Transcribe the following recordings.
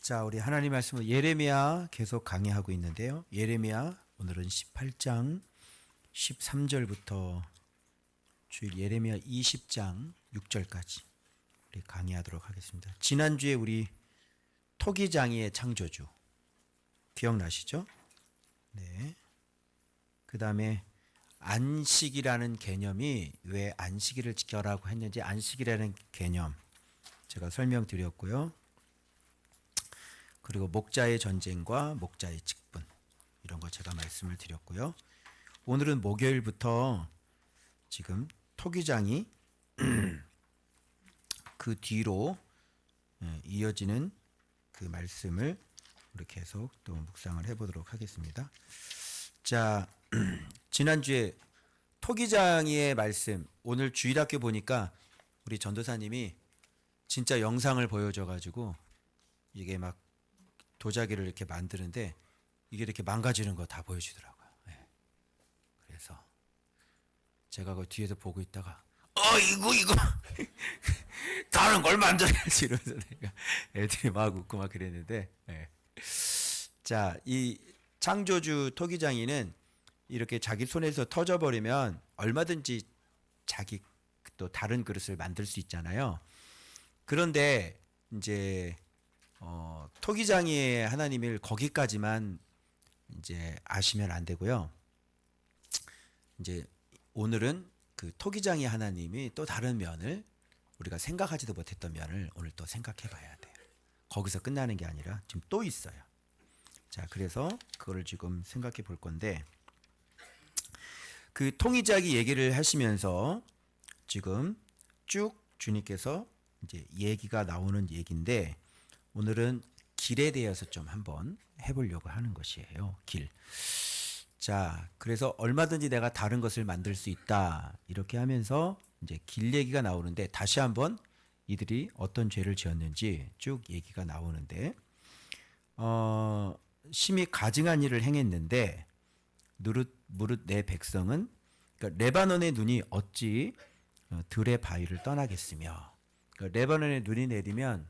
자, 우리 하나님 말씀을 예레미야 계속 강의하고 있는데요. 예레미야 오늘은 18장 13절부터 주일 예레미야 20장 6절까지 우리 강의하도록 하겠습니다. 지난주에 우리 토기장이의 창조주 기억나시죠? 네. 그다음에 안식이라는 개념이 왜 안식일을 지켜라고 했는지 안식이라는 개념 제가 설명드렸고요. 그리고 목자의 전쟁과 목자의 직분 이런 거 제가 말씀을 드렸고요. 오늘은 목요일부터 지금 토기장이 그 뒤로 예, 이어지는 그 말씀을 우리 계속 또 묵상을 해보도록 하겠습니다. 자, 지난주에 토기장이의 말씀, 오늘 주일학교 보니까 우리 전도사님이 진짜 영상을 보여줘가지고 이게 막 도자기를 이렇게 만드는데 이게 이렇게 망가지는 거 다 보여주더라고요. 예. 그래서 제가 그 뒤에서 보고 있다가 어 이거 이거 다른 걸 만들어야지 이러면서 내가 애들이 막 웃고 막 그랬는데 예. 자이 창조주 토기장이는 이렇게 자기 손에서 터져버리면 얼마든지 자기 또 다른 그릇을 만들 수 있잖아요. 그런데 이제 어, 토기장이의 하나님을 거기까지만 이제 아시면 안 되고요. 이제 오늘은 그 토기장이 하나님이 또 다른 면을 우리가 생각하지도 못했던 면을 오늘 또 생각해 봐야 돼요. 거기서 끝나는 게 아니라 지금 또 있어요. 자, 그래서 그거를 지금 생각해 볼 건데 그 통이자기 얘기를 하시면서 지금 쭉 주님께서 이제 얘기가 나오는 얘기인데 오늘은 길에 대해서 좀 한번 해보려고 하는 것이에요. 길. 자, 그래서 얼마든지 내가 다른 것을 만들 수 있다. 이렇게 하면서 이제 길 얘기가 나오는데 다시 한번 이들이 어떤 죄를 지었는지 쭉 얘기가 나오는데, 어, 심히 가증한 일을 행했는데, 누릇, 무릇 내 백성은, 그러니까 레바논의 눈이 어찌 어, 들의 바위를 떠나겠으며, 그러니까 레바논의 눈이 내리면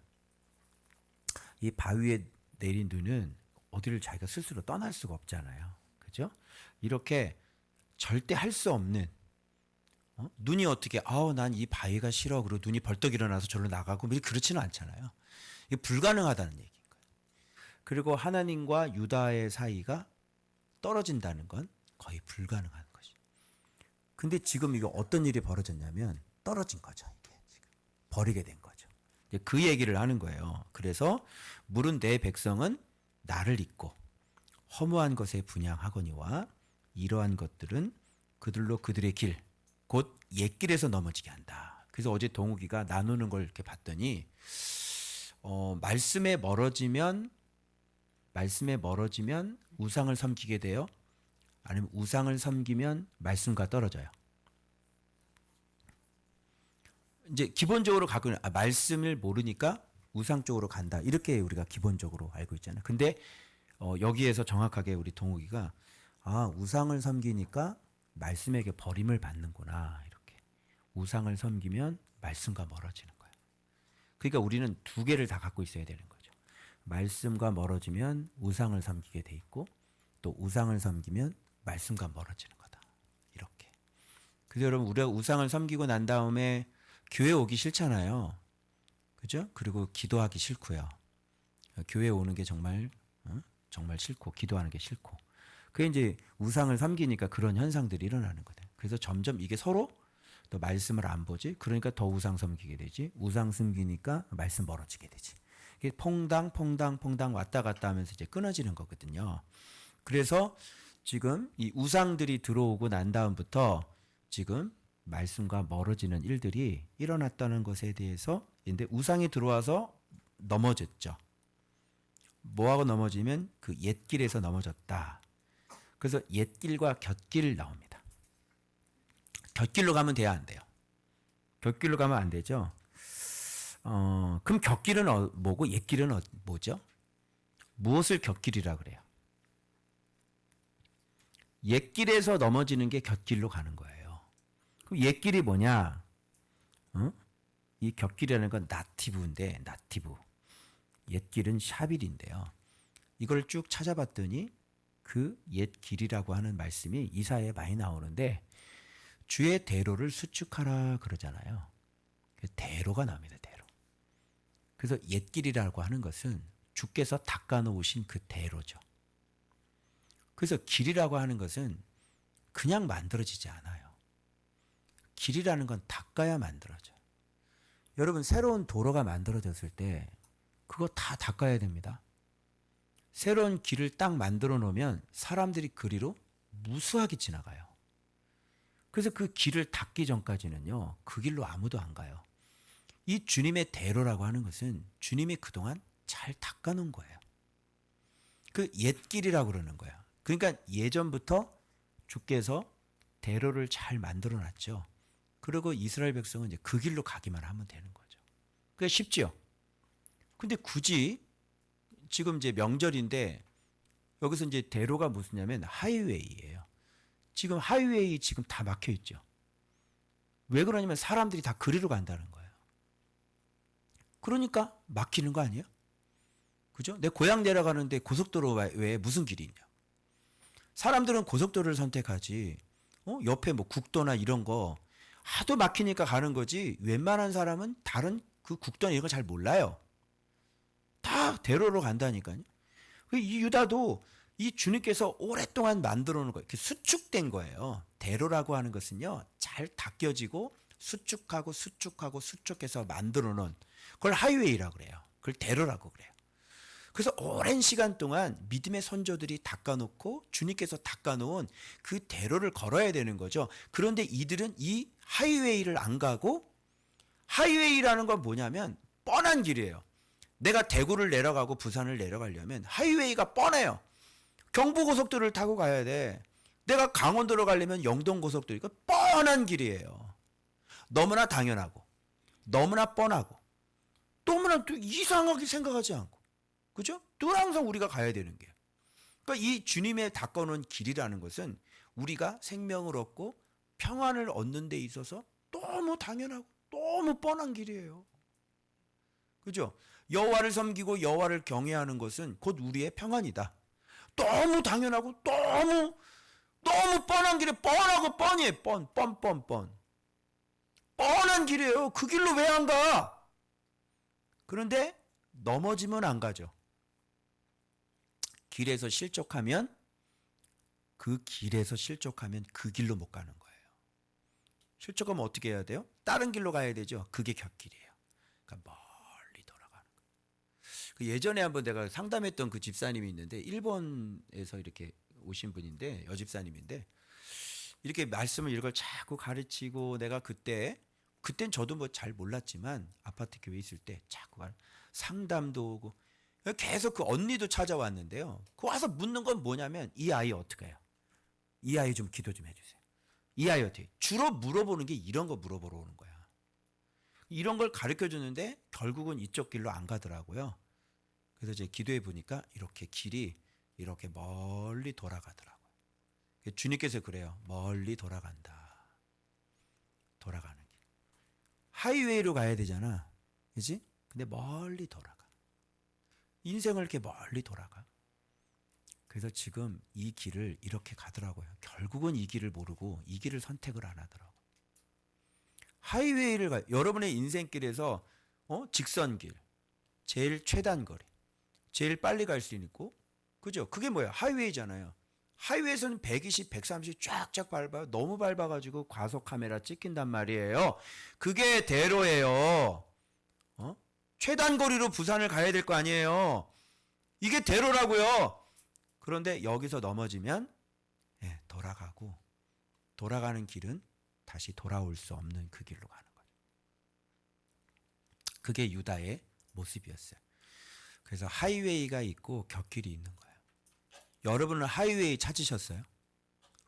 이 바위에 내린 눈은 어디를 자기가 스스로 떠날 수가 없잖아요. 그죠? 이렇게 절대 할 수 없는 어? 눈이 어떻게 아우 난 이 바위가 싫어 그리고 눈이 벌떡 일어나서 절로 나가고 뭐 그렇지는 않잖아요. 이게 불가능하다는 얘기인 거예요. 그리고 하나님과 유다의 사이가 떨어진다는 건 거의 불가능한 것이. 근데 지금 이거 어떤 일이 벌어졌냐면 떨어진 거죠. 이게 지금 버리게 된 거죠. 이제 그 얘기를 하는 거예요. 그래서 물은 내 백성은 나를 잊고 허무한 것에 분양하거니와 이러한 것들은 그들로 그들의 길, 곧 옛길에서 넘어지게 한다. 그래서 어제 동욱이가 나누는 걸 이렇게 봤더니 어, 말씀에 멀어지면 말씀에 멀어지면 우상을 섬기게 돼요. 아니면 우상을 섬기면 말씀과 떨어져요. 이제 기본적으로 있는 아, 말씀을 모르니까 우상 쪽으로 간다. 이렇게 우리가 기본적으로 알고 있잖아요. 근데 어, 여기에서 정확하게 우리 동욱이가 아, 우상을 섬기니까 말씀에게 버림을 받는구나. 이렇게. 우상을 섬기면 말씀과 멀어지는 거예요. 그러니까 우리는 두 개를 다 갖고 있어야 되는 거죠. 말씀과 멀어지면 우상을 섬기게 돼 있고 또 우상을 섬기면 말씀과 멀어지는 거다. 이렇게. 그래서 여러분 우리가 우상을 섬기고 난 다음에 교회 오기 싫잖아요. 그죠? 그리고 기도하기 싫고요. 교회 오는 게 정말 어? 정말 싫고 기도하는 게 싫고. 그게 이제 우상을 섬기니까 그런 현상들이 일어나는 거다. 그래서 점점 이게 서로 또 말씀을 안 보지. 그러니까 더 우상 섬기게 되지. 우상 섬기니까 말씀 멀어지게 되지. 이게 퐁당 퐁당 퐁당 왔다 갔다 하면서 이제 끊어지는 거거든요. 그래서 지금 이 우상들이 들어오고 난 다음부터 지금 말씀과 멀어지는 일들이 일어났다는 것에 대해서 근데 우상이 들어와서 넘어졌죠. 뭐하고 넘어지면 그 옛길에서 넘어졌다. 그래서 옛길과 곁길 나옵니다. 곁길로 가면 돼야 안 돼요. 곁길로 가면 안 되죠. 어, 그럼 곁길은 어, 뭐고 옛길은 어, 뭐죠? 무엇을 곁길이라 그래요? 옛길에서 넘어지는 게 곁길로 가는 거예요. 그럼 옛길이 뭐냐? 어? 이 곁길이라는 건 나티브인데 나티브. 옛 길은 샤빌인데요. 이걸 쭉 찾아봤더니 그 옛 길이라고 하는 말씀이 이사에 많이 나오는데 주의 대로를 수축하라 그러잖아요. 그 대로가 나옵니다. 대로. 그래서 옛 길이라고 하는 것은 주께서 닦아 놓으신 그 대로죠. 그래서 길이라고 하는 것은 그냥 만들어지지 않아요. 길이라는 건 닦아야 만들어져요. 여러분 새로운 도로가 만들어졌을 때 그거 다 닦아야 됩니다. 새로운 길을 딱 만들어 놓으면 사람들이 그리로 무수하게 지나가요. 그래서 그 길을 닦기 전까지는요, 그 길로 아무도 안 가요. 이 주님의 대로라고 하는 것은 주님이 그동안 잘 닦아 놓은 거예요. 그 옛길이라고 그러는 거예요. 그러니까 예전부터 주께서 대로를 잘 만들어 놨죠. 그리고 이스라엘 백성은 이제 그 길로 가기만 하면 되는 거죠. 그게 쉽지요. 근데 굳이 지금 이제 명절인데 여기서 이제 대로가 무슨냐면 하이웨이예요. 지금 하이웨이 지금 다 막혀 있죠. 왜 그러냐면 사람들이 다 그리로 간다는 거예요. 그러니까 막히는 거 아니에요? 그죠? 내 고향 내려가는데 고속도로 외에 무슨 길이 있냐? 사람들은 고속도로를 선택하지. 어? 옆에 뭐 국도나 이런 거 하도 막히니까 가는 거지. 웬만한 사람은 다른 그 국도나 이런 거잘 몰라요. 다 대로로 간다니까요. 그이 유다도 이 주님께서 오랫동안 만들어 놓은 거 이렇게 수축된 거예요. 대로라고 하는 것은요. 잘 닦여지고 수축하고 수축하고 수축해서 만들어 놓은 그걸 하이웨이라고 그래요. 그걸 대로라고 그래요. 그래서 오랜 시간 동안 믿음의 선조들이 닦아놓고 주님께서 닦아놓은 그 대로를 걸어야 되는 거죠. 그런데 이들은 이 하이웨이를 안 가고 하이웨이라는 건 뭐냐면 뻔한 길이에요. 내가 대구를 내려가고 부산을 내려가려면 하이웨이가 뻔해요. 경부고속도로를 타고 가야 돼. 내가 강원도로 가려면 영동고속도로 이거 뻔한 길이에요. 너무나 당연하고 너무나 뻔하고 너무나 또 이상하게 생각하지 않고 그죠? 늘 항상 우리가 가야 되는 게. 그러니까 이 주님의 닦아놓은 길이라는 것은 우리가 생명을 얻고 평안을 얻는 데 있어서 너무 당연하고 너무 뻔한 길이에요. 그죠? 여호와를 섬기고 여호와를 경외하는 것은 곧 우리의 평안이다. 너무 당연하고 너무 너무 뻔한 길에 뻔하고 뻔이에요. 뻔, 뻔, 뻔, 뻔. 뻔한 길이에요. 그 길로 왜 안 가? 그런데 넘어지면 안 가죠. 길에서 실족하면 그 길에서 실족하면 그 길로 못 가는 거예요. 실족하면 어떻게 해야 돼요? 다른 길로 가야 되죠. 그게 곁길이에요. 그러니까 멀리 돌아가는 거예요. 그 예전에 한번 내가 상담했던 그 집사님이 있는데 일본에서 이렇게 오신 분인데 여집사님인데 이렇게 말씀을 이걸 자꾸 가르치고 내가 그때 그땐 저도 뭐 잘 몰랐지만 아파트 교회 있을 때 자꾸 상담도 오고 계속 그 언니도 찾아왔는데요. 그 와서 묻는 건 뭐냐면 이 아이 어떻게 해요? 이 아이 좀 기도 좀 해주세요. 이 아이 어떻게? 주로 물어보는 게 이런 거 물어보러 오는 거야. 이런 걸 가르쳐 주는데 결국은 이쪽 길로 안 가더라고요. 그래서 이제 기도해 보니까 이렇게 길이 이렇게 멀리 돌아가더라고요. 주님께서 그래요. 멀리 돌아간다. 돌아가는 길. 하이웨이로 가야 되잖아. 그지? 근데 멀리 돌아가. 인생을 이렇게 멀리 돌아가. 그래서 지금 이 길을 이렇게 가더라고요. 결국은 이 길을 모르고 이 길을 선택을 안 하더라고. 하이웨이를 가. 여러분의 인생길에서 어? 직선길, 제일 최단 거리, 제일 빨리 갈 수 있고, 그죠? 그게 뭐야? 하이웨이잖아요. 하이웨이에서는 120, 130 쫙쫙 밟아요. 너무 밟아가지고 과속 카메라 찍힌단 말이에요. 그게 대로예요. 어? 최단 거리로 부산을 가야 될 거 아니에요. 이게 대로라고요. 그런데 여기서 넘어지면 예, 돌아가고 돌아가는 길은 다시 돌아올 수 없는 그 길로 가는 거죠. 그게 유다의 모습이었어요. 그래서 하이웨이가 있고 곁길이 있는 거예요. 여러분은 하이웨이 찾으셨어요?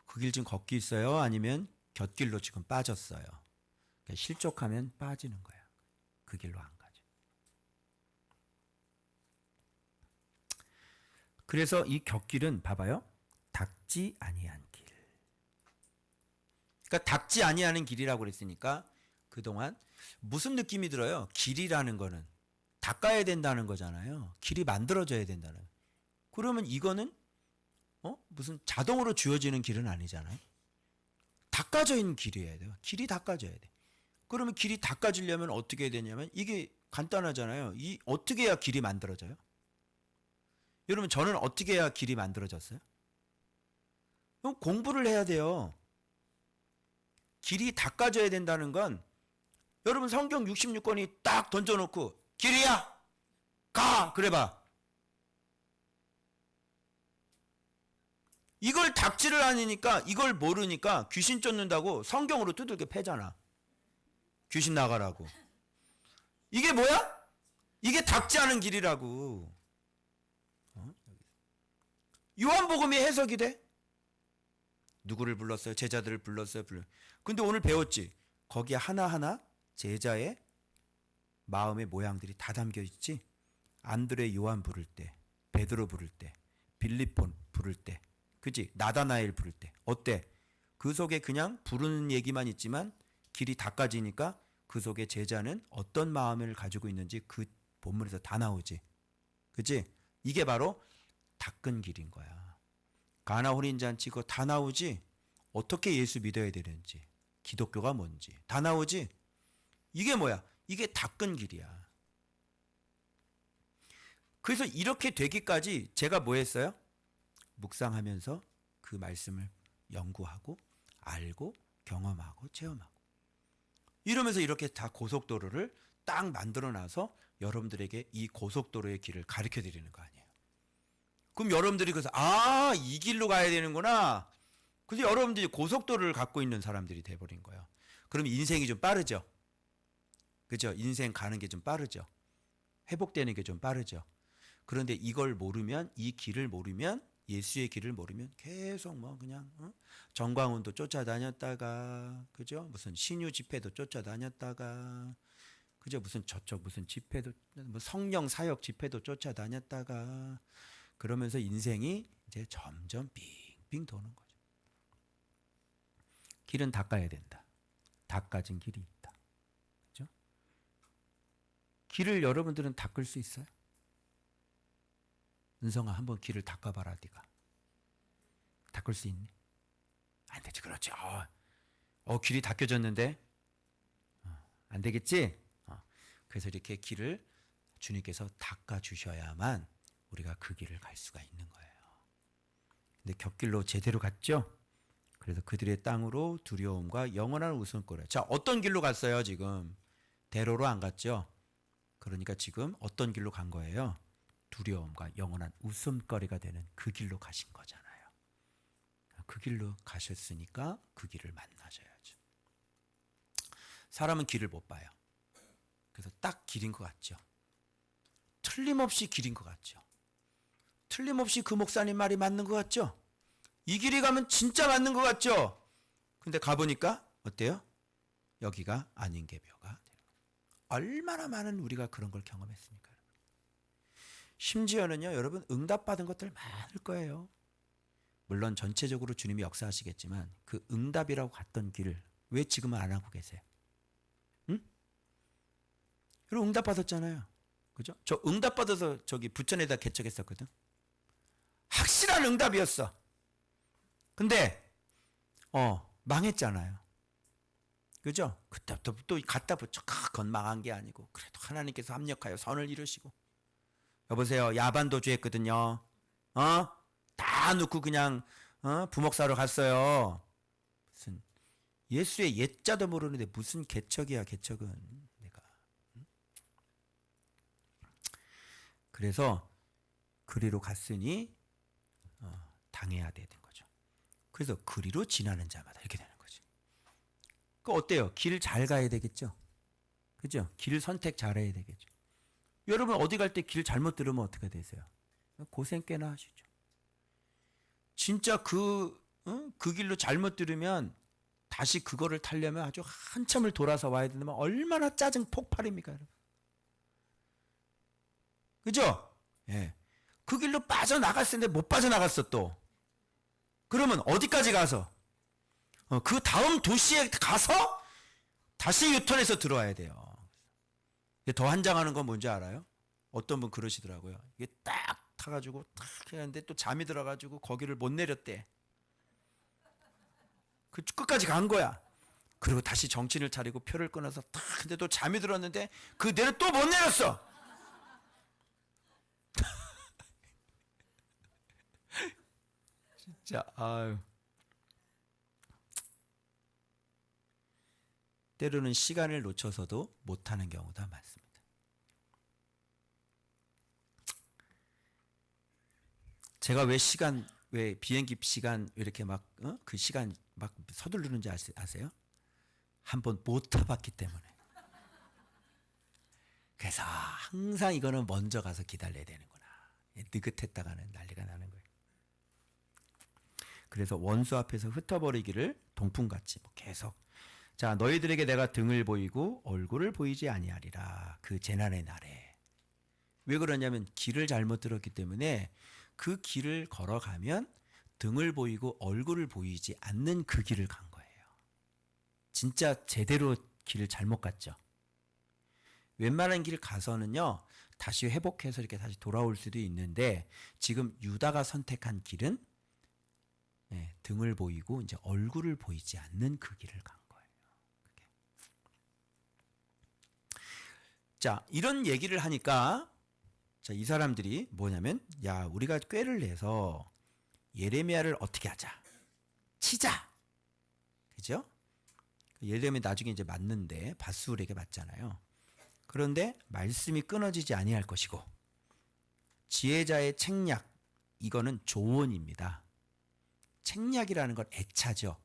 그 길 지금 걷기 있어요? 아니면 곁길로 지금 빠졌어요? 그러니까 실족하면 빠지는 거야. 그 길로 안 가죠. 그래서 이 곁길은 봐봐요. 닥지 아니한 길. 그러니까 닥지 아니하는 길이라고 그랬으니까 그동안 무슨 느낌이 들어요? 길이라는 거는 닦아야 된다는 거잖아요. 길이 만들어져야 된다는. 거. 그러면 이거는 어? 무슨 자동으로 주어지는 길은 아니잖아요. 닦아져 있는 길이어야 돼요. 길이 닦아져야 돼. 그러면 길이 닦아지려면 어떻게 해야 되냐면 이게 간단하잖아요. 이 어떻게 해야 길이 만들어져요? 여러분 저는 어떻게 해야 길이 만들어졌어요? 그럼 공부를 해야 돼요. 길이 닦아져야 된다는 건 여러분 성경 66권이 딱 던져놓고 길이야 가 그래봐 이걸 닥지를 않으니까 이걸 모르니까 귀신 쫓는다고 성경으로 두들겨 패잖아 귀신 나가라고 이게 뭐야? 이게 닥지 않은 길이라고 어? 요한복음이 해석이 돼? 누구를 불렀어요? 제자들을 불렀어요. 불러. 근데 오늘 배웠지. 거기에 하나하나 제자의 마음의 모양들이 다 담겨 있지. 안드레 요한 부를 때, 베드로 부를 때, 빌리폰 부를 때, 그지? 나다나엘 부를 때. 어때? 그 속에 그냥 부르는 얘기만 있지만 길이 닦아지니까 그 속에 제자는 어떤 마음을 가지고 있는지 그 본문에서 다 나오지. 그지? 이게 바로 닦은 길인 거야. 가나 혼인 잔치 그거 다 나오지. 어떻게 예수 믿어야 되는지, 기독교가 뭔지 다 나오지. 이게 뭐야? 이게 닦은 길이야. 그래서 이렇게 되기까지 제가 뭐 했어요? 묵상하면서 그 말씀을 연구하고 알고 경험하고 체험하고 이러면서 이렇게 다 고속도로를 딱 만들어 놔서 여러분들에게 이 고속도로의 길을 가르쳐 드리는 거 아니에요. 그럼 여러분들이 그래서 아, 이 길로 가야 되는구나. 그래서 여러분들이 고속도로를 갖고 있는 사람들이 돼 버린 거예요. 그럼 인생이 좀 빠르죠. 그죠? 인생 가는 게 좀 빠르죠. 회복되는 게 좀 빠르죠. 그런데 이걸 모르면 이 길을 모르면 예수의 길을 모르면 계속 뭐 그냥 어? 정광훈도 쫓아다녔다가 그죠? 무슨 신유 집회도 쫓아다녔다가 그죠? 무슨 저쪽 무슨 집회도 뭐 성령 사역 집회도 쫓아다녔다가 그러면서 인생이 이제 점점 빙빙 도는 거죠. 길은 닦아야 된다. 닦아진 길이 있다. 그죠? 길을 여러분들은 닦을 수 있어요? 은성아 한번 길을 닦아봐라 네가 닦을 수 있니? 안 되지 그렇지 어, 어 길이 닦여졌는데 어, 안 되겠지? 어, 그래서 이렇게 길을 주님께서 닦아 주셔야만 우리가 그 길을 갈 수가 있는 거예요. 근데 곁길로 제대로 갔죠? 그래서 그들의 땅으로 두려움과 영원한 웃음거려. 자, 어떤 길로 갔어요, 지금? 대로로 안 갔죠? 그러니까 지금 어떤 길로 간 거예요? 두려움과 영원한 웃음거리가 되는 그 길로 가신 거잖아요. 그 길로 가셨으니까 그 길을 만나셔야죠. 사람은 길을 못 봐요. 그래서 딱 길인 것 같죠. 틀림없이 길인 것 같죠. 틀림없이 그 목사님 말이 맞는 것 같죠? 이 길이 가면 진짜 맞는 것 같죠? 근데 가보니까 어때요? 여기가 아닌 개벼가. 얼마나 많은 우리가 그런 걸 경험했습니까? 심지어는요, 여러분 응답받은 것들 많을 거예요. 물론 전체적으로 주님이 역사하시겠지만 그 응답이라고 갔던 길을 왜 지금은 안 하고 계세요? 응? 여러분 응답받았잖아요. 그죠? 저 응답받아서 저기 부천에다 개척했었거든. 확실한 응답이었어. 근데 어 망했잖아요. 그죠? 그때부터 또 갖다 붙여 건 망한 게 아니고 그래도 하나님께서 합력하여 선을 이루시고 여보세요 야반 도주 했거든요. 어? 다 놓고 그냥 어? 부목사로 갔어요. 무슨 예수의 옛자도 모르는데 무슨 개척이야 개척은 내가. 그래서 그리로 갔으니 어, 당해야 되는 거죠. 그래서 그리로 지나는 자마다 이렇게 되는 거죠. 그 어때요? 길 잘 가야 되겠죠. 그죠? 길 선택 잘해야 되겠죠. 여러분 어디 갈 때 길 잘못 들으면 어떻게 되세요? 고생 꽤나 하시죠. 진짜 그, 어? 그 길로 잘못 들으면 다시 그거를 타려면 아주 한참을 돌아서 와야 된다면 얼마나 짜증 폭발입니까, 여러분? 그죠? 예. 그 길로 빠져나갔을 텐데 못 빠져나갔어 또. 그러면 어디까지 가서? 어, 그 다음 도시에 가서 다시 유턴해서 들어와야 돼요. 더 한장하는 건 뭔지 알아요? 어떤 분 그러시더라고요. 이게 딱 타가지고 탁 했는데 또 잠이 들어가지고 거기를 못 내렸대. 그 끝까지 간 거야. 그리고 다시 정신을 차리고 표를 끊어서 탁 근데 또 잠이 들었는데 그 내려 또 못 내렸어. 진짜 아유. 때로는 시간을 놓쳐서도 못하는 경우도 많습니다. 제가 왜 시간 왜 비행기 시간 왜 이렇게 막그 시간 막 서두르는지 아세- 아세요? 한번 못 타봤기 때문에. 그래서 항상 이거는 먼저 가서 기다려야 되는구나. 느긋했다가는 난리가 나는 거예요. 그래서 원수 앞에서 흩어버리기를 동풍같이 뭐 계속 자 너희들에게 내가 등을 보이고 얼굴을 보이지 아니하리라 그 재난의 날에 왜 그러냐면 길을 잘못 들었기 때문에 그 길을 걸어가면 등을 보이고 얼굴을 보이지 않는 그 길을 간 거예요. 진짜 제대로 길을 잘못 갔죠. 웬만한 길 가서는요, 다시 회복해서 이렇게 다시 돌아올 수도 있는데, 지금 유다가 선택한 길은 예, 등을 보이고 이제 얼굴을 보이지 않는 그 길을 간 거예요. 그게. 자, 이런 얘기를 하니까 자, 이 사람들이 뭐냐면 야, 우리가 꾀를 내서 예레미야를 어떻게 하자. 치자. 그죠? 예레미야 나중에 이제 맞는데 바스울에게 맞잖아요. 그런데 말씀이 끊어지지 아니할 것이고 지혜자의 책략 이거는 조언입니다. 책략이라는 건 애차죠.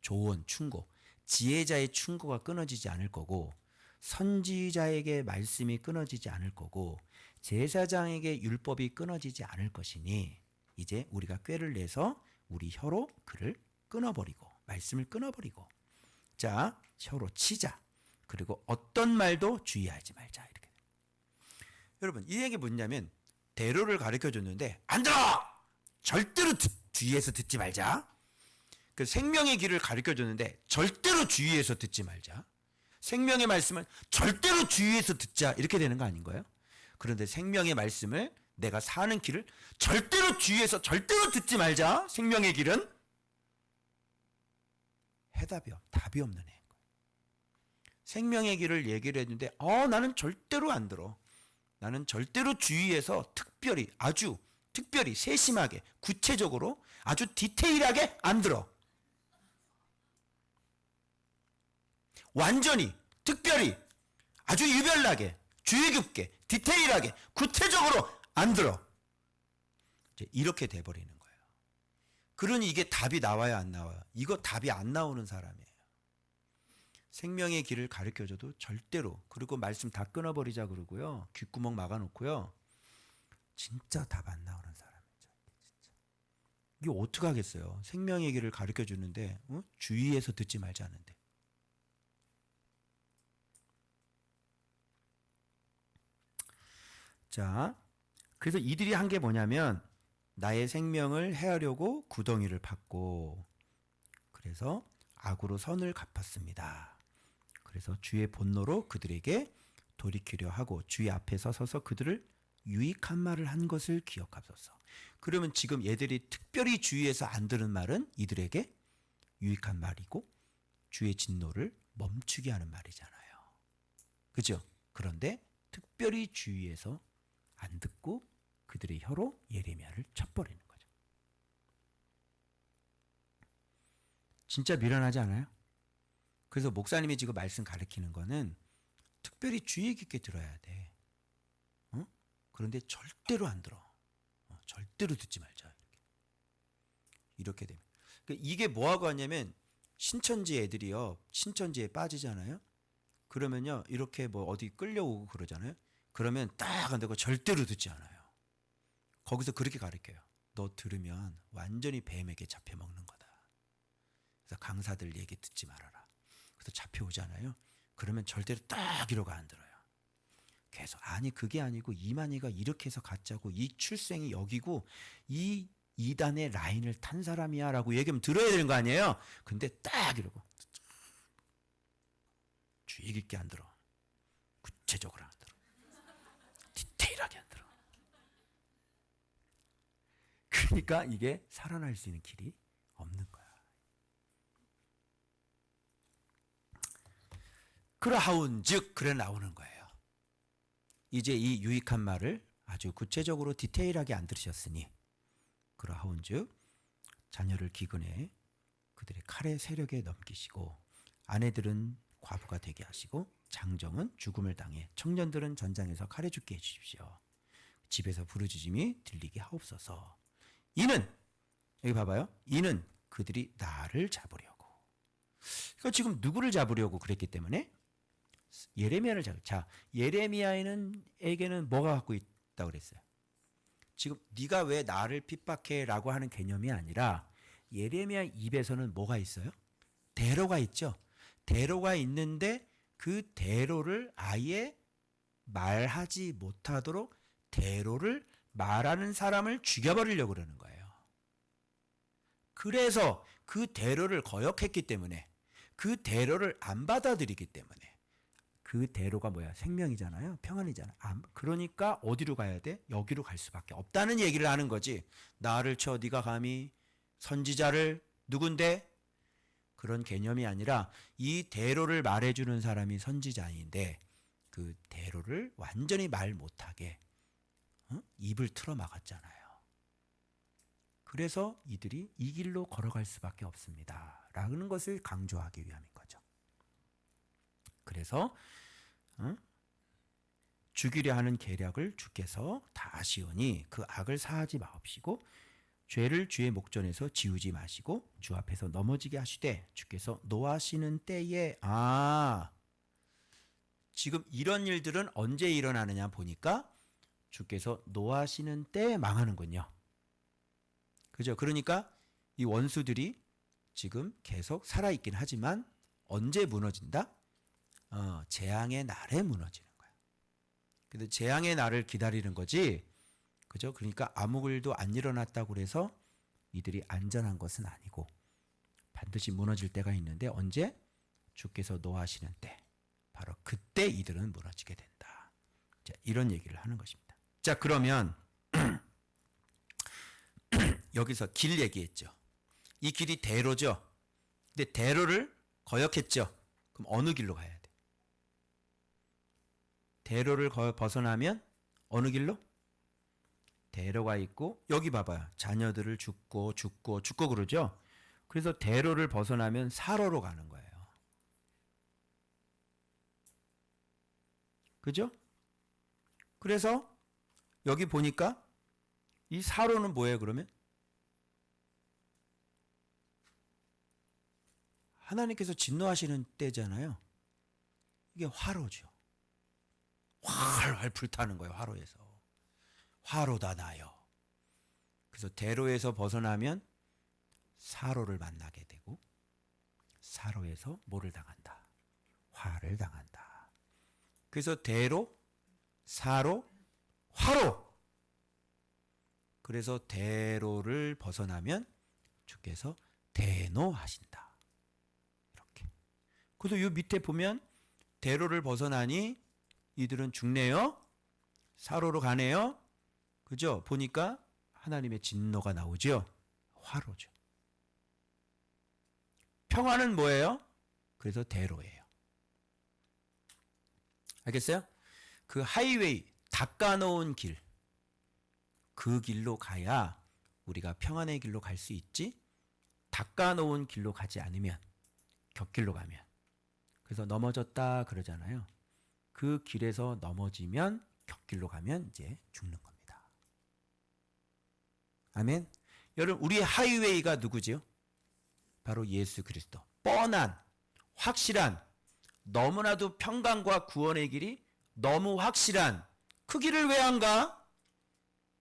조언, 충고. 지혜자의 충고가 끊어지지 않을 거고 선지자에게 말씀이 끊어지지 않을 거고 제사장에게 율법이 끊어지지 않을 것이니 이제 우리가 꾀를 내서 우리 혀로 그를 끊어버리고 말씀을 끊어버리고. 자 혀로 치자. 그리고 어떤 말도 주의하지 말자. 이렇게. 여러분 이 얘기 뭐냐면 대로를 가르쳐 줬는데 안 들어 절대로 듣- 주의해서 듣지 말자 그 생명의 길을 가르쳐 줬는데 절대로 주의해서 듣지 말자 생명의 말씀을 절대로 주의해서 듣자 이렇게 되는 거 아닌가요? 그런데 생명의 말씀을 내가 사는 길을 절대로 주의해서 절대로 듣지 말자. 생명의 길은 해답이 없, 답이 없는 거예요. 생명의 길을 얘기를 했는데 어 나는 절대로 안 들어. 나는 절대로 주의해서 특별히 아주 특별히 세심하게 구체적으로 아주 디테일하게 안 들어. 완전히 특별히 아주 유별나게 주의 깊게 디테일하게 구체적으로 안 들어. 이제 이렇게 돼버리는 거예요. 그러니 이게 답이 나와야 안 나와요. 이거 답이 안 나오는 사람이에요. 생명의 길을 가르쳐줘도 절대로 그리고 말씀 다 끊어버리자 그러고요. 귓구멍 막아놓고요. 진짜 답 안 나오는 진짜. 이게 어떻게 하겠어요 생명의 길을 가르쳐 주는데 어? 주의해서 듣지 말자는데 자, 그래서 이들이 한 게 뭐냐면 나의 생명을 해하려고 구덩이를 팠고 그래서 악으로 선을 갚았습니다. 그래서 주의 본노로 그들에게 돌이키려 하고 주의 앞에서 서서 그들을 유익한 말을 한 것을 기억하소서. 그러면 지금 얘들이 특별히 주의해서 안 들은 말은 이들에게 유익한 말이고 주의 진노를 멈추게 하는 말이잖아요. 그죠? 그런데 특별히 주의해서 안 듣고 그들의 혀로 예레미야를 쳐버리는 거죠. 진짜 미련하지 않아요? 그래서 목사님이 지금 말씀 가르치는 거는 특별히 주의 깊게 들어야 돼. 어? 그런데 절대로 안 들어. 어, 절대로 듣지 말자. 이렇게, 이렇게 되면. 그러니까 이게 뭐하고 하냐면 신천지 애들이요. 신천지에 빠지잖아요. 그러면요. 이렇게 뭐 어디 끌려오고 그러잖아요. 그러면 딱 안 되고 절대로 듣지 않아요. 거기서 그렇게 가르쳐요. 너 들으면 완전히 뱀에게 잡혀 먹는 거다. 그래서 강사들 얘기 듣지 말아라. 그래서 잡혀오잖아요. 그러면 절대로 딱 이러고 안 들어요. 계속 아니 그게 아니고 이만희가 이렇게 해서 가짜고 이 출생이 여기고 이 2단의 라인을 탄 사람이야 라고 얘기하면 들어야 되는 거 아니에요? 근데 딱 이러고 주의 깊게 안 들어. 구체적으로 안 들어. 디테일하게 안 들어. 그러니까 이게 살아날 수 있는 길이 없는 거야. 그러하운즉 그래 나오는 거예요. 이제 이 유익한 말을 아주 구체적으로 디테일하게 안 들으셨으니 그러하운즉 자녀를 기근해 그들의 칼의 세력에 넘기시고 아내들은 과부가 되게 하시고 장정은 죽음을 당해 청년들은 전장에서 칼에 죽게 해주십시오. 집에서 부르짖음이 들리게 하옵소서. 이는 여기 봐봐요. 이는 그들이 나를 잡으려고. 그러니까 지금 누구를 잡으려고 그랬기 때문에 예레미야를 잡. 자, 예레미야에는 에게는 뭐가 갖고 있다고 그랬어요? 지금 네가 왜 나를 핍박해라고 하는 개념이 아니라 예레미야 입에서는 뭐가 있어요? 대로가 있죠. 대로가 있는데 그 대로를 아예 말하지 못하도록 대로를 말하는 사람을 죽여버리려고 그러는 거예요. 그래서 그 대로를 거역했기 때문에 그 대로를 안 받아들이기 때문에 그 대로가 뭐야? 생명이잖아요. 평안이잖아. 안- 그러니까 어디로 가야 돼? 여기로 갈 수밖에 없다는 얘기를 하는 거지. 나를 쳐 네가 감히 선지자를 누군데? 그런 개념이 아니라 이 대로를 말해주는 사람이 선지자인데 그 대로를 완전히 말 못하게 어? 입을 틀어 막았잖아요. 그래서 이들이 이 길로 걸어갈 수밖에 없습니다. 라는 것을 강조하기 위함인 거죠. 그래서 어? 죽이려 하는 계략을 주께서 다 아시오니 그 악을 사하지 마옵시고 죄를 주의 목전에서 지우지 마시고 주 앞에서 넘어지게 하시되 주께서 노하시는 때에 아 지금 이런 일들은 언제 일어나느냐 보니까 주께서 노하시는 때에 망하는군요. 그죠? 그러니까 이 원수들이 지금 계속 살아있긴 하지만 언제 무너진다? 어, 재앙의 날에 무너지는 거야. 근데 재앙의 날을 기다리는 거지. 그죠? 그러니까 아무 일도 안 일어났다고 그래서 이들이 안전한 것은 아니고 반드시 무너질 때가 있는데 언제? 주께서 노하시는 때. 바로 그때 이들은 무너지게 된다. 자, 이런 얘기를 하는 것입니다. 자, 그러면 여기서 길 얘기했죠. 이 길이 대로죠. 근데 대로를 거역했죠. 그럼 어느 길로 가야 돼? 대로를 거- 벗어나면 어느 길로? 대로가 있고 여기 봐봐요. 자녀들을 죽고 죽고 죽고 그러죠. 그래서 대로를 벗어나면 사로로 가는 거예요. 그죠? 그래서 여기 보니까 이 사로는 뭐예요, 그러면? 하나님께서 진노하시는 때잖아요. 이게 화로죠. 활활 불타는 거예요, 화로에서. 화로다 나요. 그래서 대로에서 벗어나면 사로를 만나게 되고 사로에서 뭐를 당한다? 화를 당한다. 그래서 대로, 사로, 화로. 그래서 대로를 벗어나면 주께서 대노하신다. 이렇게. 그래서 이 밑에 보면 대로를 벗어나니 이들은 죽네요. 사로로 가네요. 그죠? 보니까 하나님의 진노가 나오죠. 화로죠. 평화는 뭐예요? 그래서 대로예요. 알겠어요? 그 하이웨이 닦아놓은 길, 그 길로 가야 우리가 평안의 길로 갈 수 있지. 닦아놓은 길로 가지 않으면 곁길로 가면 그래서 넘어졌다 그러잖아요. 그 길에서 넘어지면 곁길로 가면 이제 죽는 겁니다. 아멘. 여러분 우리의 하이웨이가 누구지요? 바로 예수 그리스도. 뻔한 확실한 너무나도 평강과 구원의 길이 너무 확실한 그 길을 왜 안 가?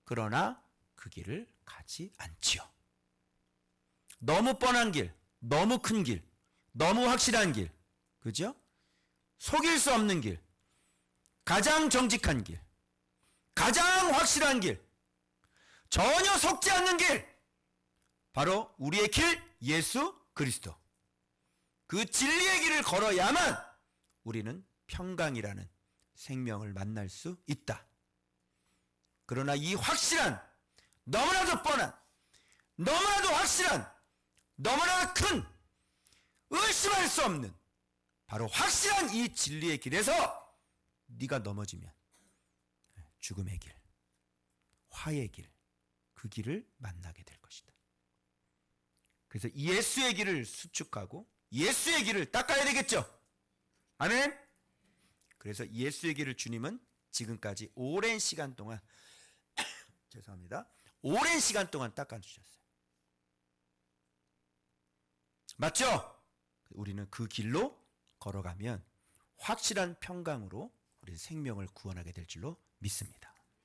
그러나 그 길을 가지 않지요. 너무 뻔한 길, 너무 큰 길, 너무 확실한 길, 그죠? 속일 수 없는 길, 가장 정직한 길, 가장 확실한 길, 전혀 속지 않는 길, 바로 우리의 길, 예수 그리스도. 그 진리의 길을 걸어야만 우리는 평강이라는 생명을 만날 수 있다. 그러나 이 확실한, 너무나도 뻔한, 너무나도 확실한 너무나도 큰 의심할 수 없는 바로 확실한 이 진리의 길에서 네가 넘어지면 죽음의 길, 화의 길, 그 길을 만나게 될 것이다. 그래서 예수의 길을 수축하고 예수의 길을 닦아야 되겠죠. 아멘. 그래서 예수의 길을 주님은 지금까지 오랜 시간 동안 죄송합니다. 오랜 시간 동안 닦아 주셨어요. 맞죠? 우리는 그 길로 걸어가면 확실한 평강으로 생명을 구원하게 될 줄로 믿습니다.